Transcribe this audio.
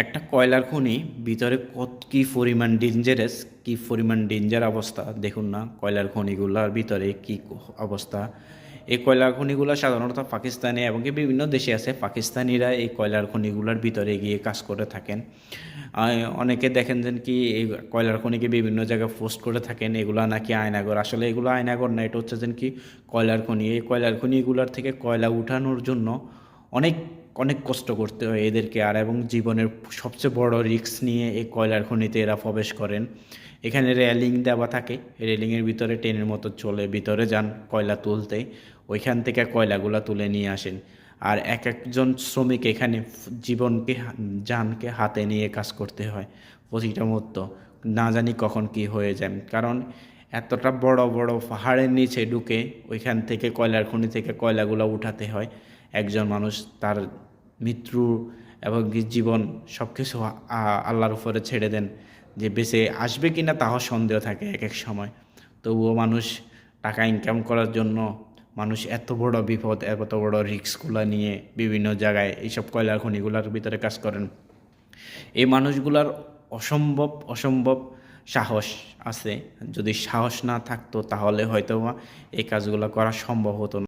একটা কয়লার খনি, ভিতরে কত কি পরিমাণ ডেঞ্জারাস কি পরিমাণ ডেঞ্জার অবস্থা, দেখুন না, কয়লার খনিগুলোর ভিতরে কি অবস্থা। এই কয়লার খনিগুলো সাধারণত পাকিস্তানে এবং বিভিন্ন দেশে আছে, পাকিস্তানিরা এই কয়লার খনিগুলোর ভিতরে গিয়ে কাজ করে থাকেন। অনেকে দেখেন যেন কি এই কয়লার খনিকে বিভিন্ন জায়গায় পোস্ট করে থাকেন, এগুলো নাকি আয়নাগর। আসলে এগুলো আয়নাগর না, এটা হচ্ছে যেন কি কয়লার খনি। এই কয়লার খনিগুলোর থেকে কয়লা উঠানোর জন্য অনেক অনেক কষ্ট করতে হয় এদেরকে আর, এবং জীবনের সবচেয়ে বড় রিস্ক নিয়ে এই কয়লার খনিতে এরা প্রবেশ করেন। এখানে রেলিং দেওয়া থাকে, রেলিংয়ের ভিতরে ট্রেনের মতো চলে, ভিতরে যান কয়লা তুলতে, ওইখান থেকে কয়লাগুলো তুলে নিয়ে আসেন। আর এক একজন শ্রমিক এখানে জীবনকে জানকে হাতে নিয়ে কাজ করতে হয়, প্রতিটা মুহূর্ত। না জানি কখন কি হয়ে যায়, কারণ এতটা বড় বড় পাহাড়ের নিচে ঢুকে ওইখান থেকে কয়লার খনি থেকে কয়লাগুলো উঠাতে হয়। একজন মানুষ তার মৃত্যু এবং জীবন সব কিছু আল্লাহর উপরে ছেড়ে দেন যে বেঁচে আসবে কি না তাও সন্দেহ থাকে এক এক সময়। তবুও মানুষ টাকা ইনকাম করার জন্য মানুষ এত বড় বিপদ, এত বড় রিস্কগুলো নিয়ে বিভিন্ন জায়গায় এইসব কয়লার খনিগুলোর ভিতরে কাজ করেন। এই মানুষগুলার অসম্ভব অসম্ভব সাহস আছে। যদি সাহস না থাকতো তাহলে হয়তো এই কাজগুলো করা সম্ভব হতো না।